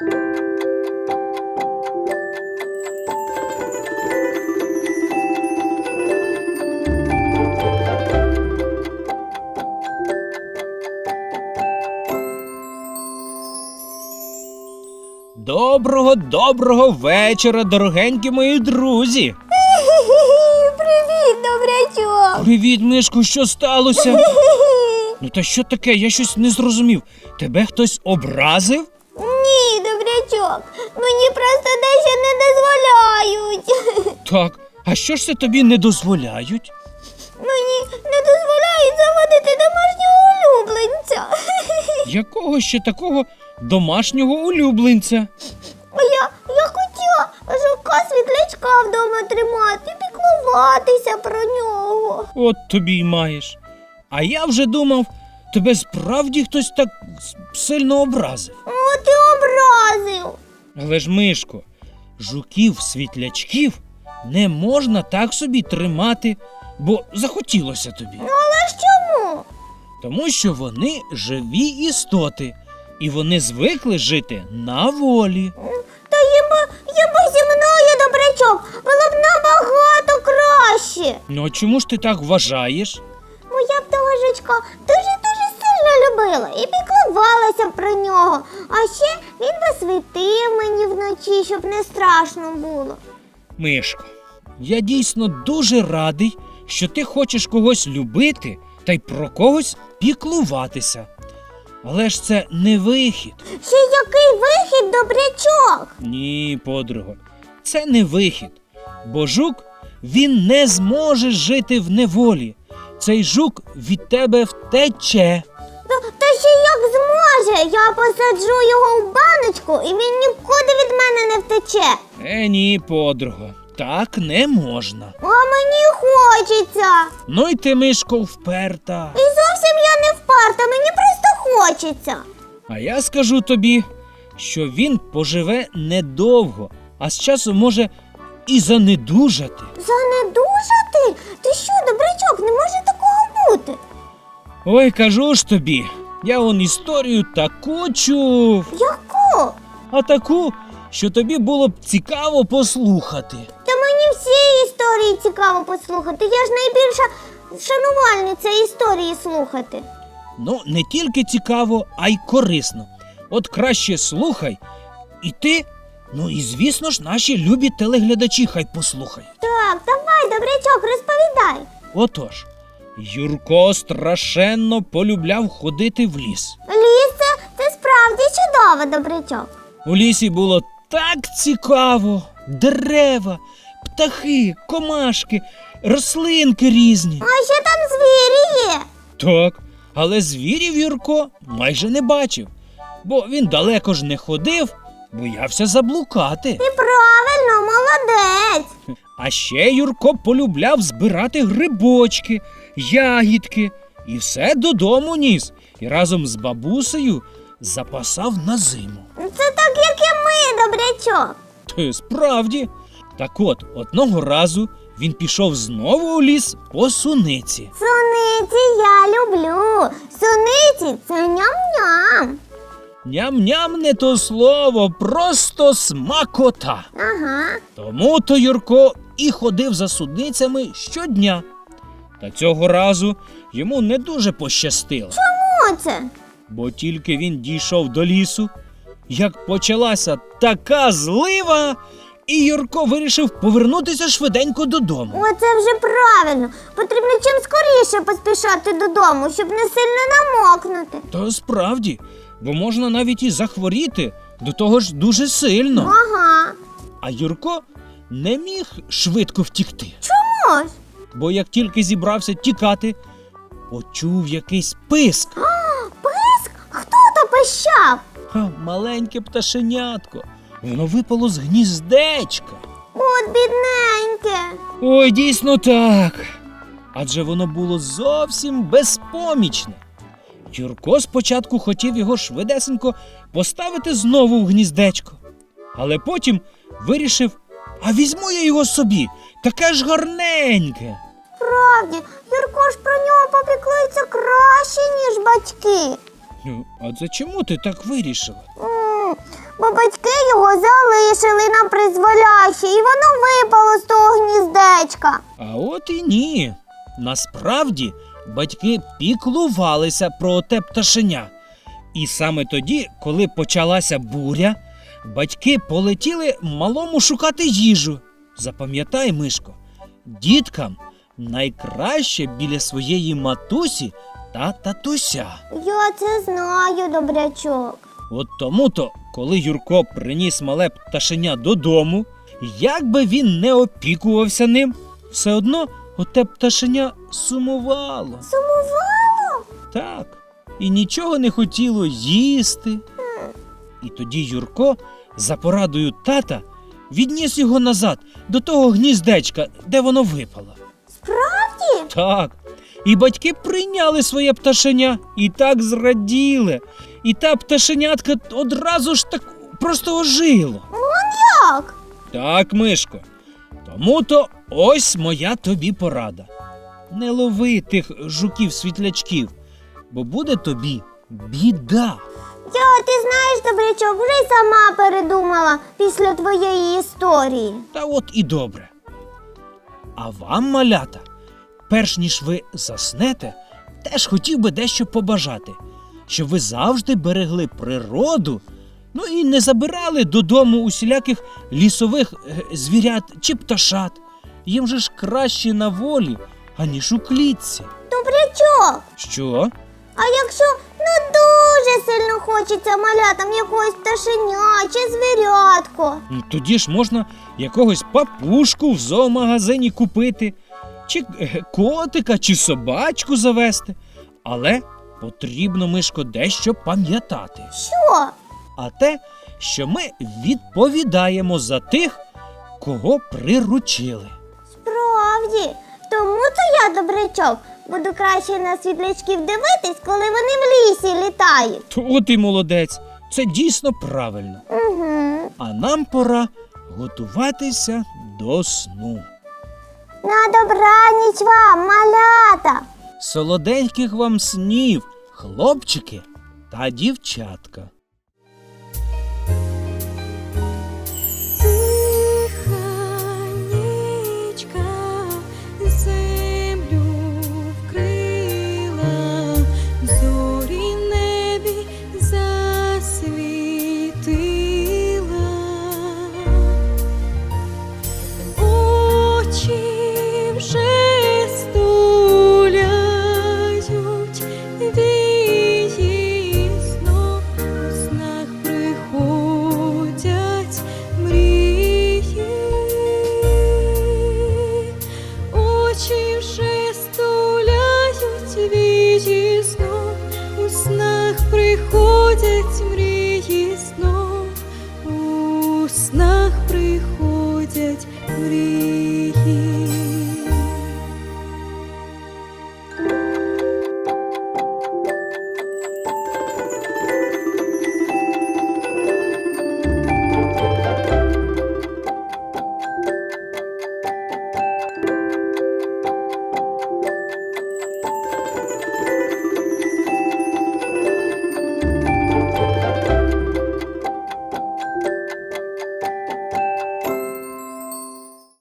Доброго, доброго вечора, дорогенькі мої друзі. Привіт, добрячок! Привіт, Мишку, що сталося? Ну та що таке? Я щось не зрозумів. Тебе хтось образив? Ні, мені просто дещо не дозволяють. Так. А що ж це тобі не дозволяють? Мені не дозволяють заводити домашнього улюбленця. Якого ще такого домашнього улюбленця? Я, я хотіла жука світлячка вдома тримати, піклуватися про нього. От тобі й маєш. А я вже думав, тебе справді хтось так сильно образив. О, ти образив. Але ж, Мишко, жуків світлячків не можна так собі тримати, бо захотілося тобі. Ну але ж чому? Тому що вони живі істоти, і вони звикли жити на волі. Та їм їм зі мною, добрячок, було б набагато краще. Ну а чому ж ти так вважаєш? Моя б того жучка любила і піклувалася про нього. А ще він би світив мені вночі, щоб не страшно було. Мишко, я дійсно дуже радий, що ти хочеш когось любити та й про когось піклуватися. Але ж це не вихід. Ще який вихід, добрячок? Ні, подруго, це не вихід. Бо жук він не зможе жити в неволі. Цей жук від тебе втече. Зможе. Я посаджу його в баночку, і він нікуди від мене не втече. Е, ні, подруго, так не можна. А мені хочеться. Ну й ти, Мишко, вперта. І зовсім я не впарта, мені просто хочеться. А я скажу тобі, що він поживе недовго, а з часом може і занедужати. Занедужати? Ти що, добрячок, не може такого бути? Ой, кажу ж тобі, я он історію таку чув, Яку? а таку, що тобі було б цікаво послухати. Та мені всі історії цікаво послухати. Я ж найбільша шанувальниця історії слухати. Ну, не тільки цікаво, а й корисно. От краще слухай, і ти, ну і звісно ж, наші любі телеглядачі хай послухають. Так, давай, добрячок, розповідай. Отож, Юрко страшенно полюбляв ходити в ліс. Ліс це, це справді чудово, добрячок. У лісі було так цікаво: дерева, птахи, комашки, рослинки різні. А ще там звірі є. Так, але звірів Юрко майже не бачив, бо він далеко ж не ходив, боявся заблукати. І правильно. А ще Юрко полюбляв збирати грибочки, ягідки і все додому ніс, і разом з бабусею запасав на зиму. Це так, як і ми, добрячок. Ти справді. Так от, одного разу він пішов знову у ліс по суниці. Суниці я люблю. Суниці це ням-ням. Ням-ням не то слово, просто смакота. Ага. Тому то Юрко і ходив за судницями щодня. Та цього разу йому не дуже пощастило, Чому це? бо тільки він дійшов до лісу, як почалася така злива, і Юрко вирішив повернутися швиденько додому. Оце вже правильно. Потрібно чим скоріше поспішати додому, щоб не сильно намокнути. Та справді, бо можна навіть і захворіти, до того ж дуже сильно. Ага. А Юрко не міг швидко втікти, Чому ж? бо як тільки зібрався тікати, почув якийсь писк. Писк? Хто то пищав? Ха, маленьке пташенятко. Воно випало з гніздечка. От бідненьке. Ой, дійсно так. Адже воно було зовсім безпомічне. Юрко спочатку хотів його швидесенько поставити знову в гніздечко, але потім вирішив, а візьму я його собі, таке ж гарненьке. Правді, Юрко ж про нього попіклується краще, ніж батьки. Ну, а це чому ти так вирішила? Бо батьки його залишили на призволяще, і воно випало з того гніздечка. А от і ні. Насправді батьки піклувалися про те пташеня. І саме тоді, коли почалася буря, батьки полетіли малому шукати їжу. Запам'ятай, Мишко, діткам найкраще біля своєї матусі та татуся. Я це знаю, добрячок. От тому то, коли Юрко приніс мале пташеня додому, як би він не опікувався ним, все одно оте пташеня сумувало. Сумувало? Так, і нічого не хотіло їсти. І тоді Юрко, за порадою тата, відніс його назад до того гніздечка, де воно випало. Справді? Так. І батьки прийняли своє пташеня і так зраділи. І та пташенятка одразу ж так просто ожило. Як? Так, Мишко. Тому то ось моя тобі порада. Не лови тих жуків-світлячків, бо буде тобі біда. Я, ти знаєш, добрячок, вже й сама передумала після твоєї історії. Та от і добре. А вам, малята, перш ніж ви заснете, теж хотів би дещо побажати, щоб ви завжди берегли природу, ну і не забирали додому усіляких лісових е, звірят чи пташат. Їм же ж краще на волі, аніж у клітці. Добрячок, Що? а якщо ну дуже сильно хочеться малятам якогось пташеня чи звірятко? Ну, Тоді ж можна якогось папушку в зоомагазині купити, чи е, котика, чи собачку завести. Але потрібно, Мишко, дещо пам'ятати. Що? А те, що ми відповідаємо за тих, кого приручили. Справді, тому то я, добрячок, буду краще на світлячків дивитись, коли вони в лісі літають. То і молодець, це дійсно правильно. Угу. А нам пора готуватися до сну. На добраніч вам, малята! Солоденьких вам снів, хлопчики та дівчатка. You.